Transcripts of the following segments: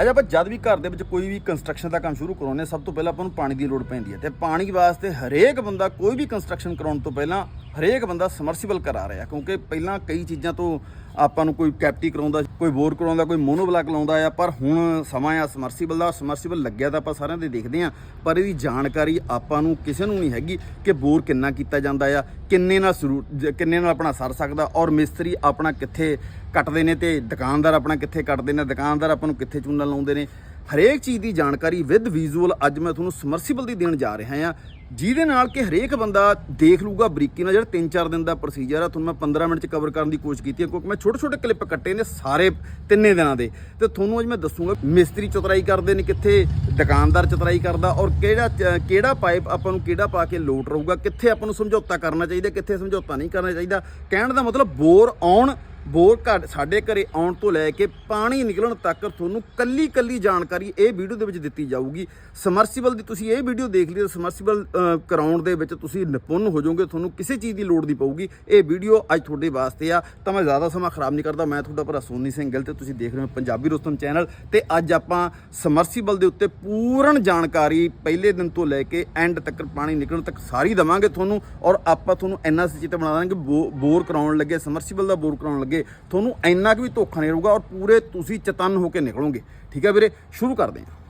ਅੱਜ ਆਪਾਂ ਜਦ ਵੀ ਘਰ ਦੇ ਵਿੱਚ ਕੋਈ ਵੀ ਕੰਸਟਰਕਸ਼ਨ ਦਾ ਕੰਮ ਸ਼ੁਰੂ ਕਰਾਉਂਦੇ ਹਾਂ, ਸਭ ਤੋਂ ਪਹਿਲਾਂ ਆਪਾਂ ਨੂੰ ਪਾਣੀ ਦੀ ਲੋੜ ਪੈਂਦੀ ਹੈ ਤੇ ਪਾਣੀ ਵਾਸਤੇ ਹਰੇਕ ਬੰਦਾ ਕੋਈ ਵੀ ਕੰਸਟਰਕਸ਼ਨ ਕਰਾਉਣ ਤੋਂ ਪਹਿਲਾਂ ਹਰੇਕ ਬੰਦਾ ਸਮਰਸੀਬਲ ਕਰਾ ਰਿਹਾ ਕਿਉਂਕਿ ਪਹਿਲਾਂ ਕਈ ਚੀਜ਼ਾਂ ਤੋਂ ਆਪਾਂ ਨੂੰ ਕੋਈ ਕੈਪਟੀ ਕਰਾਉਂਦਾ, ਕੋਈ ਬੋਰ ਕਰਾਉਂਦਾ, ਕੋਈ ਮੋਨੋਬਲਾਕ ਲਾਉਂਦਾ ਆ, ਪਰ ਹੁਣ ਸਮਾਂ ਆ ਸਮਰਸੀਬਲ ਦਾ ਸਮਰਸੀਬਲ ਲੱਗਿਆ ਤਾਂ ਆਪਾਂ ਸਾਰਿਆਂ ਦੇ ਦੇਖਦੇ ਆ ਪਰ ਇਹਦੀ ਜਾਣਕਾਰੀ ਆਪਾਂ ਨੂੰ ਕਿਸੇ ਨੂੰ ਨਹੀਂ ਹੈਗੀ ਕਿ ਬੋਰ ਕਿੰਨਾ ਕੀਤਾ ਜਾਂਦਾ ਆ, ਕਿੰਨੇ ਨਾਲ ਸ਼ੁਰੂ, ਕਿੰਨੇ ਨਾਲ ਆਪਣਾ ਸਰ ਸਕਦਾ ਔਰ ਮਿਸਤਰੀ ਆਪਣਾ ਕਿੱਥੇ ਕੱਟਦੇ ਨੇ ਤੇ ਦੁਕਾਨਦਾਰ ਆਪਣਾ ਕਿੱਥੇ ਕੱਟਦੇ ਨੇ, ਦੁਕਾਨਦਾਰ ਆਪਾਂ ਨੂੰ ਕਿੱਥੇ ਚੂਨਾ ਲਾਉਂਦੇ ਨੇ। ਹਰੇਕ ਚੀਜ਼ ਦੀ ਜਾਣਕਾਰੀ ਵਿਦ ਵਿਜ਼ੂਅਲ ਅੱਜ ਮੈਂ ਤੁਹਾਨੂੰ ਸਮਰਸੀਬਲ ਦੀ ਦੇਣ ਜਾ ਰਿਹਾ ਹਾਂ। ਜਿਹਦੇ ਨਾਲ ਕਿ ਹਰੇਕ ਬੰਦਾ ਦੇਖ ਲੂਗਾ ਬਰੀਕੀ ਨਾਲ। ਜਿਹੜਾ 3-4 ਦਿਨ ਦਾ ਪ੍ਰੋਸੀਜਰ ਆ, ਤੁਹਾਨੂੰ ਮੈਂ 15 ਮਿੰਟ ਚ ਕਵਰ ਕਰਨ ਦੀ ਕੋਸ਼ਿਸ਼ ਕੀਤੀ ਹੈ, ਕਿਉਂਕਿ ਮੈਂ ਛੋਟੇ ਛੋਟੇ ਕਲਿੱਪ ਕੱਟੇ ਨੇ ਸਾਰੇ ਤਿੰਨੇ ਦਿਨਾਂ ਦੇ। ਤੇ ਤੁਹਾਨੂੰ ਅੱਜ ਮੈਂ ਦੱਸੂਗਾ ਮਿਸਤਰੀ ਚਤਰਾਈ ਕਰਦੇ ਨੇ, ਕਿੱਥੇ ਦੁਕਾਨਦਾਰ ਚਤਰਾਈ ਕਰਦਾ ਔਰ ਕਿਹੜਾ ਚ- ਕਿਹੜਾ ਪਾਈਪ ਆਪਾਂ ਨੂੰ ਕਿਹੜਾ ਪਾ ਕੇ ਲੋਟ ਰਹੂਗਾ, ਕਿੱਥੇ ਆਪਾਂ ਨੂੰ ਸਮਝੌਤਾ ਕਰਨਾ ਚਾਹੀਦਾ, ਕਿੱਥੇ ਸਮਝੌਤਾ ਨਹੀਂ ਕਰਨਾ ਚਾਹੀਦਾ। ਕਹਿਣ ਦਾ ਮਤਲਬ ਬੋਰ ਆਉਣ ਬੋਰ ਘਰ ਸਾਡੇ ਘਰੇ ਆਉਣ ਤੋਂ ਲੈ ਕੇ ਪਾਣੀ ਨਿਕਲਣ ਤੱਕ ਤੁਹਾਨੂੰ ਕੱਲੀ ਕੱਲੀ ਜਾਣਕਾਰੀ ਇਹ ਵੀਡੀਓ ਦੇ ਵਿੱਚ ਦਿੱਤੀ ਜਾਊਗੀ। ਸਮਰਸੀਬਲ ਦੀ ਤੁਸੀਂ ਇਹ ਵੀਡੀਓ ਦੇਖ ਲਈ ਤਾਂ ਸਮਰਸੀਬਲ ਕਰਾਉਣ ਦੇ ਵਿੱਚ ਤੁਸੀਂ ਨਿਪੁੰਨ ਹੋ ਜਾਓਗੇ, ਤੁਹਾਨੂੰ ਕਿਸੇ ਚੀਜ਼ ਦੀ ਲੋੜ ਨਹੀਂ ਪਊਗੀ। ਇਹ ਵੀਡੀਓ ਅੱਜ ਤੁਹਾਡੇ ਵਾਸਤੇ ਆ, ਤਾਂ ਮੈਂ ਜ਼ਿਆਦਾ ਸਮਾਂ ਖਰਾਬ ਨਹੀਂ ਕਰਦਾ, ਮੈਂ ਤੁਹਾਡਾ ਭਰਾ ਸੋਨੀ ਸਿੰਘ ਗਿੱਲ ਤੇ ਤੁਸੀਂ ਦੇਖ ਰਹੇ ਹੋ ਪੰਜਾਬੀ ਰੁਸਤਮ ਚੈਨਲ ਤੇ ਅੱਜ ਆਪਾਂ ਸਮਰਸੀਬਲ ਦੇ ਉੱਤੇ ਪੂਰਨ ਜਾਣਕਾਰੀ ਪਹਿਲੇ ਦਿਨ ਤੋਂ ਲੈ ਕੇ ਐਂਡ ਤੱਕ ਪਾਣੀ ਨਿਕਲਣ ਤੱਕ ਸਾਰੀ ਦਵਾਂਗੇ ਤੁਹਾਨੂੰ ਔਰ ਆਪਾਂ ਤੁਹਾਨੂੰ ਇੰਨਾ ਸਚਿਤ ਬਣਾ ਦਾਂਗੇ, ਬੋ- ਬੋਰ ਕਰਾਉਣ ਲੱਗੇ ਸਮਰਸੀਬਲ ਦਾ ਬੋਰ ਕਰਾਉਣ ਲੱਗੇ ਤੁਹਾਨੂੰ ਇੰਨਾ ਕੁ ਵੀ ਧੋਖਾ ਨਹੀਂ ਰਹੂਗਾ ਔਰ ਪੂਰੇ ਤੁਸੀਂ ਚਤੰਨ ਹੋ ਕੇ ਨਿਕਲੋਗੇ। ਠੀਕ ਹੈ ਵੀਰੇ? ਸ਼ੁਰੂ ਕਰਦੇ ਹਾਂ।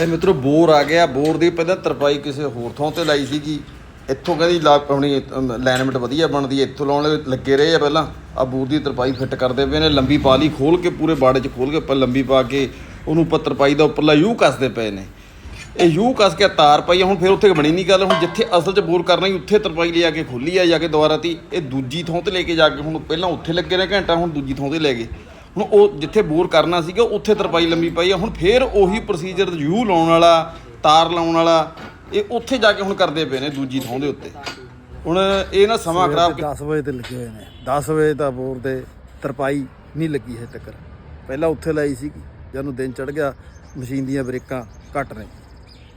ਇਹ ਮਿੱਤਰੋ, ਬੋਰ ਆ ਗਿਆ। ਬੋਰ ਦੀ ਪਹਿਲਾਂ ਤਰਪਾਈ ਕਿਸੇ ਹੋਰ ਥਾਂ ਤੇ ਲਾਈ ਸੀਗੀ। ਇੱਥੋਂ ਕਹਿੰਦੀ ਲਾ ਆਪਣੀ ਅਲਾਈਨਮੈਂਟ ਵਧੀਆ ਬਣਦੀ ਹੈ। ਇੱਥੋਂ ਲਾਉਣ ਲੱਗੇ ਰਹੇ ਆ ਪਹਿਲਾਂ। ਆ ਬੋਰ ਦੀ ਤਰਪਾਈ ਫਿੱਟ ਕਰਦੇ ਪਏ ਨੇ। ਲੰਬੀ ਪਾ ਲਈ ਖੋਲ ਕੇ, ਪੂਰੇ ਬਾੜੇ 'ਚ ਖੋਲ ਕੇ ਉੱਪਰ ਲੰਬੀ ਪਾ ਕੇ ਉਹਨੂੰ ਉੱਪਰ ਤਰਪਾਈ ਦਾ ਉੱਪਰਲਾ ਯੂ ਕੱਸਦੇ ਪਏ ਨੇ। ਇਹ ਯੂ ਕੱਸ ਕੇ ਤਾਰ ਪਈ ਆ, ਹੁਣ ਫਿਰ ਉੱਥੇ ਬਣੀ ਨਹੀਂ ਗੱਲ ਹੁਣ ਜਿੱਥੇ ਅਸਲ 'ਚ ਬੋਰ ਕਰਨਾ ਹੀ ਉੱਥੇ ਤਰਪਾਈ ਲਿਆ ਕੇ ਖੋਲੀ ਆ ਜਾ ਕੇ ਦੁਬਾਰਾ ਤੀ। ਇਹ ਦੂਜੀ ਥਾਂ ਤੇ ਲੈ ਕੇ ਜਾ ਕੇ ਹੁਣ ਪਹਿਲਾਂ ਉੱਥੇ ਲੱਗੇ ਨੇ ਘੰਟਾ ਹੁਣ ਦੂਜੀ ਥਾਂ ਤੇ ਲੈ ਗਏ। ਹੁਣ ਉਹ ਜਿੱਥੇ ਬੋਰ ਕਰਨਾ ਸੀਗਾ ਉੱਥੇ ਤਰਪਾਈ ਲੰਮੀ ਪਈ ਆ ਹੁਣ ਫੇਰ ਉਹੀ ਪ੍ਰੋਸੀਜਰ ਯੂ ਲਾਉਣ ਵਾਲਾ ਤਾਰ ਲਾਉਣ ਵਾਲਾ ਇਹ ਉੱਥੇ ਜਾ ਕੇ ਹੁਣ ਕਰਦੇ ਪਏ ਨੇ ਦੂਜੀ ਥਾਂ ਦੇ ਉੱਤੇ। ਹੁਣ ਇਹ ਨਾ ਸਮਾਂ ਖਰਾਬ 10 ਵਜੇ ਤੇ ਲੱਗੇ ਹੋਏ ਨੇ। 10 ਵਜੇ ਤਾਂ ਬੋਰ ਦੇ ਤਰਪਾਈ ਨਹੀਂ ਲੱਗੀ ਹੈ ਤੱਕ ਪਹਿਲਾਂ ਉੱਥੇ ਲਾਈ ਸੀ ਜਦ ਦਿਨ ਚੜ ਗਿਆ ਮਸ਼ੀਨ ਦੀਆਂ ਬ੍ਰੇਕਾਂ ਘੱਟ ਨੇ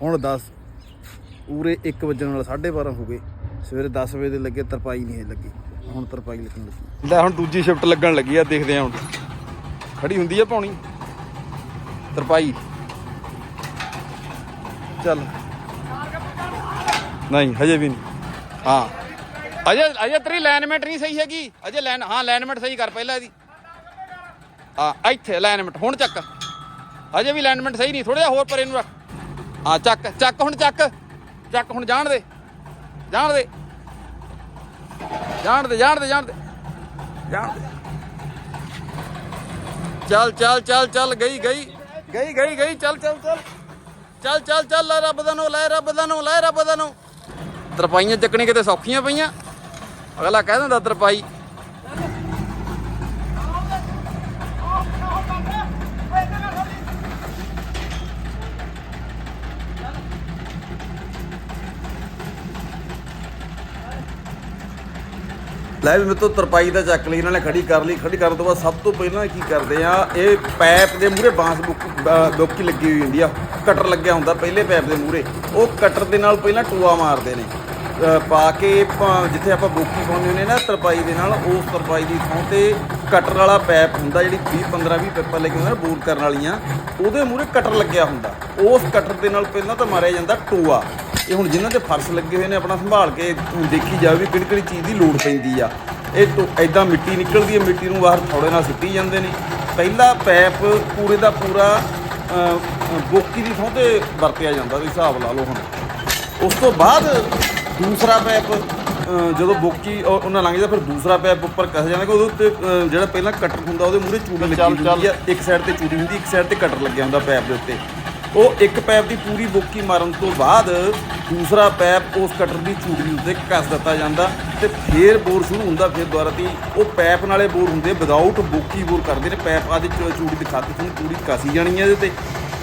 ਹੁਣ 10 ਪੂਰੇ 1 ਵਜੇ ਨਾਲ 12:30 ਹੋ ਗਏ। ਸਵੇਰੇ 10 ਵਜੇ ਦੇ ਲੱਗੇ, ਤਰਪਾਈ ਨਹੀਂ ਲੱਗੀ। ਹੁਣ ਤਰਪਾਈ ਲੱਗਣ ਲੱਗੀ। ਲੈ ਹੁਣ ਦੂਜੀ ਸ਼ਿਫਟ ਲੱਗਣ ਲੱਗੀ ਆ, ਦੇਖਦੇ ਆ ਹੁਣ। ਖੜੀ ਹੁੰਦੀ ਆ ਪਾਉਣੀ ਤਰਪਾਈ। ਚੱਲ। ਨਹੀਂ, ਹਜੇ ਵੀ ਨਹੀਂ। ਹਾਂ। ਅਜੇ ਅਜੇ ਤੇਰੀ ਲਾਈਨਮੈਂਟ ਨਹੀਂ ਸਹੀ ਹੈਗੀ। ਅਜੇ ਲਾਈਨ ਹਾਂ ਲਾਈਨਮੈਂਟ ਸਹੀ ਕਰ ਪਹਿਲਾਂ ਇਹਦੀ। ਆ ਇੱਥੇ ਲਾਈਨਮੈਂਟ ਹੁਣ ਚੱਕ। ਅਜੇ ਵੀ ਲਾਈਨਮੈਂਟ ਸਹੀ ਨਹੀਂ ਥੋੜਾ ਜਿਹਾ ਹੋਰ ਪਰੇ ਨੂੰ ਰੱਖ। ਹਾਂ ਚੱਕ ਚੱਕ ਹੁਣ ਚੱਕ। ਚੱਕ ਹੁਣ ਜਾਣ ਦੇ। ਜਾਣ ਦੇ। ਜਾਣ ਦੇ ਜਾਣ ਦੇ ਜਾਣ ਦੇ। ਜਾਣ ਦੇ। ਚੱਲ ਚੱਲ ਚੱਲ ਚੱਲ, ਗਈ ਗਈ। ਗਈ ਗਈ ਗਈ, ਚੱਲ ਚੱਲ ਚੱਲ। ਚੱਲ ਚੱਲ ਚੱਲ, ਲੈ ਰੱਬ ਦਾ ਨੂੰ ਲੈ ਰੱਬ ਦਾ ਨੂੰ ਲੈ ਰੱਬ ਦਾ ਨੂੰ ਤਰਪਾਈਆਂ ਚੱਕਣੀ ਕਿਤੇ ਸੌਖੀਆਂ ਪਈਆਂ। ਅਗਲਾ ਕਹਿ ਦਿੰਦਾ ਤਰਪਾਈ। ਲੈ ਵੀ ਮੇਰੇ ਤੋਂ ਤਰਪਾਈ ਦਾ ਚੱਕ ਲਈ, ਇਹਨਾਂ ਨੇ ਖੜੀ ਕਰ ਲਈ। ਖੜੀ ਕਰਨ ਤੋਂ ਬਾਅਦ ਸਭ ਤੋਂ ਪਹਿਲਾਂ ਕੀ ਕਰਦੇ ਆ, ਇਹ ਪੈਪ ਦੇ ਮੂਹਰੇ ਬਾਂਸ ਡੋਕੀ ਲੱਗੀ ਹੋਈ ਹੁੰਦੀ ਆ। ਕਟਰ ਲੱਗਿਆ ਹੁੰਦਾ ਪਹਿਲੇ ਪੈਪ ਦੇ ਮੂਹਰੇ। ਉਹ ਕਟਰ ਦੇ ਨਾਲ ਪਹਿਲਾਂ ਟੂਆ ਮਾਰਦੇ ਨੇ। ਪਾ ਕੇ ਆਪਾਂ- ਜਿੱਥੇ ਆਪਾਂ ਬੋਕੀ ਪਾਉਂਦੇ ਹੁੰਦੇ ਨਾ ਤਰਪਾਈ ਦੇ ਨਾਲ, ਉਸ ਤਰਪਾਈ ਦੀ ਥਾਂ ਤੇ ਕਟਰ ਵਾਲਾ ਪੈਪ ਹੁੰਦਾ, ਜਿਹੜੀ 20 15 20 ਪੈਪਾਂ ਲੱਗੇ ਹੁੰਦੇ ਨਾ ਬੂਰ ਕਰਨ ਵਾਲੀਆਂ। ਉਹਦੇ ਮੂਹਰੇ ਕਟਰ ਲੱਗਿਆ ਹੁੰਦਾ। ਉਸ ਕਟਰ ਦੇ ਨਾਲ ਪਹਿਲਾਂ ਤਾਂ ਮਾਰਿਆ ਜਾਂਦਾ ਟੂਆ। ਇਹ ਹੁਣ ਜਿਨ੍ਹਾਂ ਤੇ ਫਰਸ਼ ਲੱਗੇ ਹੋਏ ਨੇ ਆਪਣਾ ਸੰਭਾਲ ਕੇ ਦੇਖੀ ਜਾਵੇ ਵੀ ਕਿਹੜੀ ਕਿਹੜੀ ਚੀਜ਼ ਦੀ ਲੋੜ ਪੈਂਦੀ ਆ। ਇਹ ਤੋਂ ਐਦਾਂ ਮਿੱਟੀ ਨਿਕਲਦੀ ਹੈ ਮਿੱਟੀ ਨੂੰ ਬਾਹਰ ਥੋੜੇ ਨਾਲ ਸਿੱਟੀ ਜਾਂਦੇ ਨੇ। ਪਹਿਲਾ ਪੈਪ ਪੂਰੇ ਦਾ ਪੂਰਾ ਬੋਕੀ ਦੀ ਥਾਂ ਤੇ ਵਰਤਿਆ ਜਾਂਦਾ ਵੀ ਹਿਸਾਬ ਲਾ ਲਓ ਹੁਣ। ਉਸ ਤੋਂ ਬਾਅਦ ਦੂਸਰਾ ਪੈਪ ਜਦੋਂ ਬੋਕੀ ਉਹ- ਉਹਨਾਂ ਲੰਘ ਜਾਂਦਾ ਫਿਰ ਦੂਸਰਾ ਪੈਪ ਉੱਪਰ ਕੱਸ ਜਾਂਦਾ ਕਿ ਉਹਦੇ ਉੱਤੇ ਜਿਹੜਾ ਪਹਿਲਾਂ ਕਟਰ ਹੁੰਦਾ ਉਹਦੇ ਮੂਹਰੇ ਚੂੜੀ ਲੱਗੀ ਹੁੰਦੀ ਆ। ਇੱਕ ਸਾਈਡ ਤੇ ਚੂੜੀ ਹੁੰਦੀ ਇੱਕ ਸਾਈਡ ਤੇ ਕਟਰ ਲੱਗਿਆ ਹੁੰਦਾ ਪੈਪ ਦੇ ਉੱਤੇ। ਉਹ ਇੱਕ ਪੈਪ ਦੀ ਪੂਰੀ ਬੋਕੀ ਮਾਰਨ ਤੋਂ ਬਾਅਦ ਦੂਸਰਾ ਪੈਪ ਉਸ ਕਟਰ ਦੀ ਚੂੜੀ ਉੱਤੇ ਕੱਸ ਦਿੱਤਾ ਜਾਂਦਾ ਤੇ ਫੇਰ ਬੋਰ ਸ਼ੁਰੂ ਹੁੰਦਾ, ਫਿਰ ਦੁਬਾਰਾ ਤੀ ਉਹ ਪੈਪ ਨਾਲੇ ਬੋਰ ਹੁੰਦੇ ਵਿਦਆਊਟ ਬੋਕੀ ਬੋਰ ਕਰਦੇ ਨੇ, ਪੈਪ ਆਦੇ ਚੂੜੀ ਦੀ ਦਿਖਾਤੀ ਤੁਹਾਨੂੰ ਪੂਰੀ ਕਾਸੀ ਜਾਣੀ ਹੈ ਇਹਦੇ ਤੇ।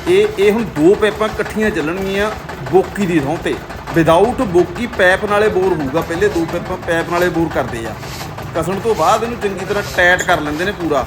ਇਹ ਇਹ ਹੁਣ ਦੋ ਪੈਪਾਂ ਇਕੱਠੀਆਂ ਚੱਲਣਗੀਆਂ ਬੋਕੀ ਦੀ ਥਾਂ ਤੇ। ਵਿਦਆਊਟ ਬੋਕੀ ਪੈਪ ਨਾਲੇ ਬੋਰ ਹੋਊਗਾ, ਪਹਿਲੇ ਦੋ ਪੈਪਾਂ ਪੈਪ ਨਾਲੇ ਬੋਰ ਕਰਦੇ ਆ। ਕਸਣ ਤੋਂ ਬਾਅਦ ਇਹਨੂੰ ਚੰਗੀ ਤਰ੍ਹਾਂ ਟਾਈਟ ਕਰ ਲੈਂਦੇ ਨੇ ਪੂਰਾ।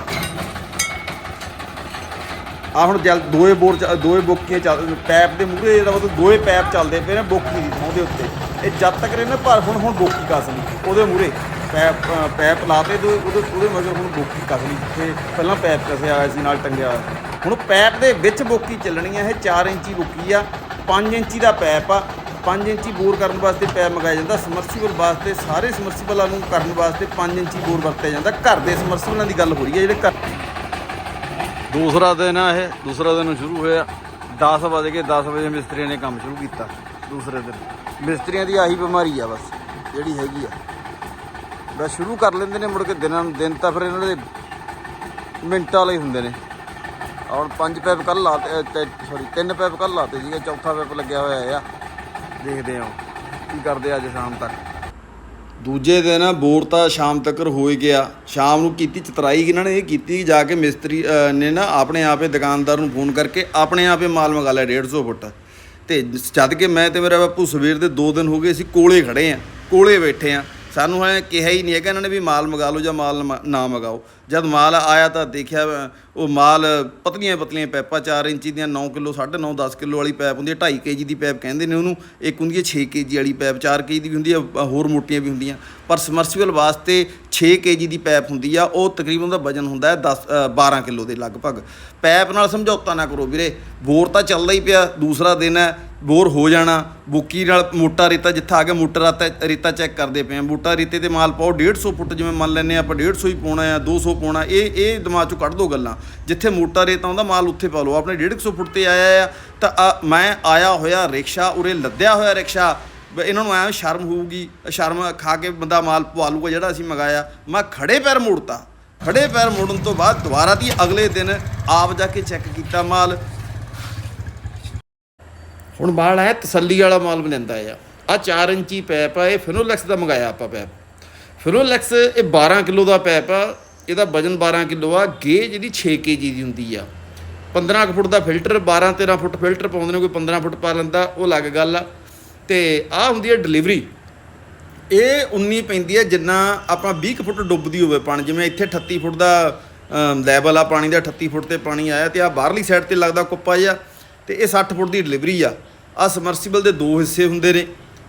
ਆ ਹੁਣ ਜਲ ਦੋਏ ਬੋਰ ਚ- ਦੋਏ ਬੋਕੀਆਂ ਚੱਲ ਪੈਪ ਦੇ ਮੂਹਰੇ ਜਿਹੜਾ ਮਤਲਬ ਦੋਏ ਪੈਪ ਚੱਲਦੇ ਪਏ ਨੇ ਬੋਕੀ ਦੀ ਥਾਂ ਦੇ ਉੱਤੇ। ਇਹ ਜਦ ਤੱਕ ਇਹਨੇ ਭਰ ਹੁਣ ਹੁਣ ਬੋਕੀ ਕੱਸ ਲਈ। ਉਹਦੇ ਮੂਹਰੇ ਪੈਪ ਅ, ਪੈਪ ਲਾਤੇ ਤੇ ਉਹਦੇ ਉਹਦੇ ਮਗਰ ਹੁਣ ਬੋਕੀ ਕੱਸ ਲਈ ਜਿੱਥੇ ਪਹਿਲਾਂ ਪੈਪ ਕੱਸਿਆ ਹੋਇਆ ਸੀ ਨਾਲ ਟੰਗਿਆ ਹੋਇਆ। ਹੁਣ ਪੈਪ ਦੇ ਵਿੱਚ ਬੋਕੀ ਚੱਲਣੀ ਹੈ ਇਹ 4 ਇੰਚੀ ਬੋਕੀ ਆ 5 ਇੰਚੀ ਦਾ ਪੈਪ ਆ। 5 ਇੰਚੀ ਬੋਰ ਕਰਨ ਵਾਸਤੇ ਪੈਪ ਮੰਗਾਇਆ ਜਾਂਦਾ ਸਮਰਸੀਬਲ ਵਾਸਤੇ ਸਾਰੇ ਸਮਰਸੀਬਲਾਂ ਨੂੰ ਕਰਨ ਵਾਸਤੇ 5 ਇੰਚੀ ਬੋਰ ਵਰਤਿਆ ਜਾਂਦਾ। ਘਰ ਦੇ ਸਮਰਸੀਬਲਾਂ ਦੀ ਗੱਲ ਹੋ ਰਹੀ ਹੈ ਜਿਹੜੇ ਘਰ ਦੂਸਰਾ ਦਿਨ ਆ ਇਹ, ਦੂਸਰਾ ਦਿਨ ਸ਼ੁਰੂ ਹੋਇਆ। 10 ਵਜੇ ਕੇ 10 ਵਜੇ ਮਿਸਤਰੀਆਂ ਨੇ ਕੰਮ ਸ਼ੁਰੂ ਕੀਤਾ, ਦੂਸਰੇ ਦਿਨ। ਮਿਸਤਰੀਆਂ ਦੀ ਆਹੀ ਬਿਮਾਰੀ ਆ ਬਸ, ਜਿਹੜੀ ਹੈਗੀ ਆ। ਬਸ ਸ਼ੁਰੂ ਕਰ ਲੈਂਦੇ ਨੇ ਮੁੜ ਕੇ ਦਿਨਾਂ ਦਿਨ ਤਾਂ ਫਿਰ ਇਹਨਾਂ ਦੇ ਮਿੰਟਾਂ ਲਈ ਹੁੰਦੇ ਨੇ। ਔਰ ਪੰਜ ਪੈਪ ਕੱਲ ਲਾਤੇ ਸੌਰੀ ਤਿੰਨ ਪੈਪ ਕੱਲ ਲਾਤੇ ਸੀਗੇ, ਚੌਥਾ ਪੈਪ ਲੱਗਿਆ ਹੋਇਆ ਆ। ਦੇਖਦੇ ਹਾਂ ਕੀ ਕਰਦੇ ਅੱਜ ਸ਼ਾਮ ਤੱਕ। ਦੂਜੇ ਦਿਨ ਬੋਰ ਤਾਂ ਸ਼ਾਮ ਤੱਕ ਹੋ ਗਿਆ। ਸ਼ਾਮ ਨੂੰ ਕੀਤੀ ਚਤਰਾਈ ਇਹਨਾਂ ਨੇ, ਇਹ ਕੀਤੀ ਜਾ ਕੇ ਮਿਸਤਰੀ ਨੇ ਨਾ ਆਪਣੇ ਆਪੇ ਦੁਕਾਨਦਾਰ ਨੂੰ ਫੋਨ ਕਰਕੇ ਆਪਣੇ ਆਪੇ ਮਾਲ ਮੰਗਾ ਲਿਆ 150 ਫੁੱਟ। ਤੇ ਜਦ ਕਿ ਮੈਂ ਤੇ ਮੇਰਾ ਬਾਪੂ ਸਵੇਰ ਦੇ 2 ਦਿਨ ਹੋ ਗਏ ਅਸੀਂ ਕੋਲੇ ਖੜੇ ਆ, ਕੋਲੇ ਬੈਠੇ ਆ। ਸਾਨੂੰ ਐ ਕਿਹਾ ਹੀ ਨਹੀਂ ਹੈਗਾ, ਇਹਨਾਂ ਨੇ ਵੀ ਮਾਲ ਮੰਗਾ ਲਓ ਜਾਂ ਮਾਲ ਮ- ਨਾ ਮੰਗਾਓ। ਜਦ ਮਾਲ ਆਇਆ ਤਾਂ ਦੇਖਿਆ ਉਹ ਮਾਲ ਪਤਲੀਆਂ ਪਤਲੀਆਂ ਪੈਪਾਂ 4 ਇੰਚੀ ਦੀਆਂ 9 ਕਿਲੋ 9.5 10 ਕਿਲੋ ਵਾਲੀ ਪੈਪ ਹੁੰਦੀ ਹੈ 2.5 ਕੇਜੀ ਦੀ ਪੈਪ ਕਹਿੰਦੇ ਨੇ ਉਹਨੂੰ, ਇੱਕ ਹੁੰਦੀ ਹੈ 6 ਕੇਜੀ ਵਾਲੀ ਪੈਪ 4 ਕੇਜੀ ਦੀ ਵੀ ਹੁੰਦੀ ਹੈ ਹੋਰ ਮੋਟੀਆਂ ਵੀ ਹੁੰਦੀਆਂ। ਪਰ ਸਮਰਸੀਬਲ ਵਾਸਤੇ 6 ਕੇਜੀ ਦੀ ਪੈਪ ਹੁੰਦੀ ਆ ਉਹ ਤਕਰੀਬਨ ਉਹਦਾ ਵਜਨ ਹੁੰਦਾ ਹੈ 10 ਅ, 12 ਕਿਲੋ ਦੇ ਲਗਭਗ। ਪੈਪ ਨਾਲ ਸਮਝੌਤਾ ਨਾ ਕਰੋ ਵੀਰੇ ਬੋਰ ਤਾਂ ਚੱਲਦਾ ਹੀ ਪਿਆ ਦੂਸਰਾ ਦਿਨ ਹੈ ਬੋਰ ਹੋ ਜਾਣਾ ਬੁੱਕੀ ਨਾਲ ਮੋਟਾ ਰੇਤਾ ਜਿੱਥੇ ਆ ਕੇ ਮੋਟਾ ਰੇਤਾ ਰੇਤਾ ਚੈੱਕ ਕਰਦੇ ਪਏ ਆ। ਮੋਟਾ ਰੇਤੇ ਤੇ ਮਾਲ ਪਾਓ 150 ਫੁੱਟ ਜਿਵੇਂ ਮੰਨ ਲੈਨੇ ਆਪਾਂ 150 ਹੀ ਪਾਉਣਾ ਆ 200 ਪਾਉਣਾ ਇਹ ਇਹ ਦਿਮਾਗ ਚੋਂ ਕੱਢ ਦੋ ਗੱਲਾਂ। ਜਿੱਥੇ ਮੋਟਾ ਰੇਤਾ ਆਉਂਦਾ ਮਾਲ ਉੱਥੇ ਪਾ ਲਓ। ਆਪਣੇ 150 ਫੁੱਟ ਤੇ ਆਇਆ ਆ ਤਾਂ ਆ- ਮੈਂ ਆਇਆ ਹੋਇਆ ਰਿਕਸ਼ਾ ਉਰੇ ਲੱਦਿਆ ਹੋਇਆ ਰਿਕਸ਼ਾ ਇਹਨਾਂ ਨੂੰ ਐਂ ਸ਼ਰਮ ਹੋਊਗੀ, ਸ਼ਰਮ ਖਾ ਕੇ ਬੰਦਾ ਮਾਲ ਪਵਾ ਲੂਗਾ ਜਿਹੜਾ ਅਸੀਂ ਮੰਗਾਇਆ। ਮੈਂ ਖੜੇ ਪੈਰ ਮੋੜਤਾ। ਖੜੇ ਪੈਰ ਮੋੜਨ ਤੋਂ ਬਾਅਦ ਦੁਬਾਰਾ ਦੀ ਅਗਲੇ ਦਿਨ ਆਪ ਜਾ ਕੇ ਚੈੱਕ ਕੀਤਾ ਮਾਲ। ਹੁਣ ਮਾਲ ਹੈ ਤਸੱਲੀ ਵਾਲਾ ਮਾਲ ਬਣਾਉਂਦਾ ਆ। ਆ 4 ਇੰਚੀ ਪੈਪ ਆ, ਇਹ ਫਿਨੋਲੈਕਸ ਦਾ ਮੰਗਾਇਆ ਆਪਾਂ ਪੈਪ। ਫਿਨੋਲੈਕਸ ਇਹ 12 ਕਿਲੋ ਦਾ ਪੈਪ ਆ, ਇਹਦਾ ਵਜਨ 12 ਕਿਲੋ ਆ, ਗੇਜ ਇਹਦੀ 6 ਕੇਜੀ ਦੀ ਹੁੰਦੀ ਆ। 15 ਕੁ ਫੁੱਟ ਦਾ ਫਿਲਟਰ 12 13 ਫੁੱਟ ਫਿਲਟਰ ਪਾਉਂਦੇ ਨੇ, ਕੋਈ 15 ਫੁੱਟ ਪਾ ਲੈਂਦਾ, ਉਹ ਅਲੱਗ ਗੱਲ ਆ। ਤੇ ਆ ਹੁੰਦੀ ਹੈ ਡਿਲੀਵਰੀ। ਇਹ ਉਨੀ ਪੈਂਦੀ ਹੈ ਜਿੰਨਾ ਆਪਾਂ 20 ਕੁ ਫੁੱਟ ਡੁੱਬਦੀ ਹੋਵੇ ਪਾਣੀ, ਜਿਵੇਂ ਇੱਥੇ 38 ਫੁੱਟ ਦਾ ਲੈਵਲ ਆ ਪਾਣੀ ਦਾ 38 ਫੁੱਟ ਤੇ ਪਾਣੀ ਆਇਆ ਤੇ ਆ ਬਾਹਰਲੀ ਸਾਈਡ ਤੇ ਲੱਗਦਾ ਕੁੱਪਾ ਜਿਹਾ ਤੇ ਇਹ 60 ਫੁੱਟ ਦੀ ਡਿਲੀਵਰੀ ਆ। ਆ ਸਮਰਸੀਬਲ ਦੇ ਦੋ ਹਿੱਸੇ ਹੁੰਦੇ ਨੇ,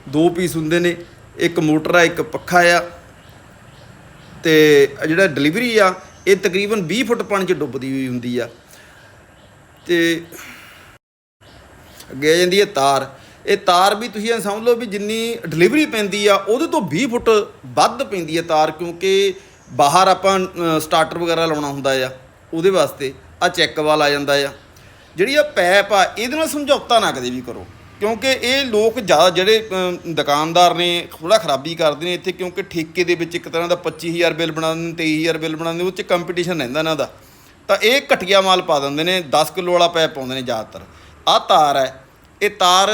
ਦੋ ਪੀਸ ਹੁੰਦੇ ਨੇ, ਇੱਕ ਮੋਟਰ ਆ, ਇੱਕ ਪੱਖਾ ਆ। ਤੇ ਜਿਹੜਾ ਡਿਲੀਵਰੀ ਆ, ਇਹ ਤਕਰੀਬਨ 20 ਫੁੱਟ ਪਾਣੀ 'ਚ ਡੁੱਬਦੀ ਹੋਈ ਹੁੰਦੀ ਆ। ਤੇ ਅੱਗੇ ਆ ਜਾਂਦੀ ਹੈ ਤਾਰ। ਇਹ ਤਾਰ ਵੀ ਤੁਸੀਂ ਇਹ ਸਮਝ ਲਓ ਵੀ ਜਿੰਨੀ ਡਿਲੀਵਰੀ ਪੈਂਦੀ ਆ, ਉਹਦੇ ਤੋਂ 20 ਫੁੱਟ ਵੱਧ ਪੈਂਦੀ ਹੈ ਤਾਰ ਕਿਉਂਕਿ ਬਾਹਰ ਆਪਾਂ ਸਟਾਰਟਰ ਵਗੈਰਾ ਲਾਉਣਾ ਹੁੰਦਾ ਆ, ਉਹਦੇ ਵਾਸਤੇ ਆ ਚੈੱਕ ਵਾਲ ਆ ਜਾਂਦਾ ਆ। ਜਿਹੜੀ ਆ ਪੈਪ ਆ, ਇਹਦੇ ਨਾਲ ਸਮਝੌਤਾ ਨਾ ਕਦੇ ਵੀ ਕਰੋ, ਕਿਉਂਕਿ ਇਹ ਲੋਕ ਜ਼ਿਆਦਾ ਜਿਹੜੇ ਦੁਕਾਨਦਾਰ ਨੇ ਥੋੜਾ ਖਰਾਬੀ ਕਰਦੇ ਨੇ ਇੱਥੇ, ਕਿਉਂਕਿ ਠੇਕੇ ਦੇ ਵਿੱਚ ਇੱਕ ਤਰ੍ਹਾਂ ਦਾ 25000 ਬਿੱਲ ਬਣਾ ਦਿੰਦੇ 23000 ਬਿੱਲ ਬਣਾ ਦਿੰਦੇ ਉਹ 'ਚ ਕੰਪੀਟੀਸ਼ਨ ਰਹਿੰਦਾ ਇਹਨਾਂ ਦਾ। ਤਾਂ ਇਹ ਘਟੀਆ ਮਾਲ ਪਾ ਦਿੰਦੇ ਨੇ 10 ਕਿਲੋ ਵਾਲਾ ਪੈਪ ਪਾਉਂਦੇ ਨੇ ਜ਼ਿਆਦਾਤਰ। ਆਹ ਤਾਰ ਹੈ ਇਹ ਤਾਰ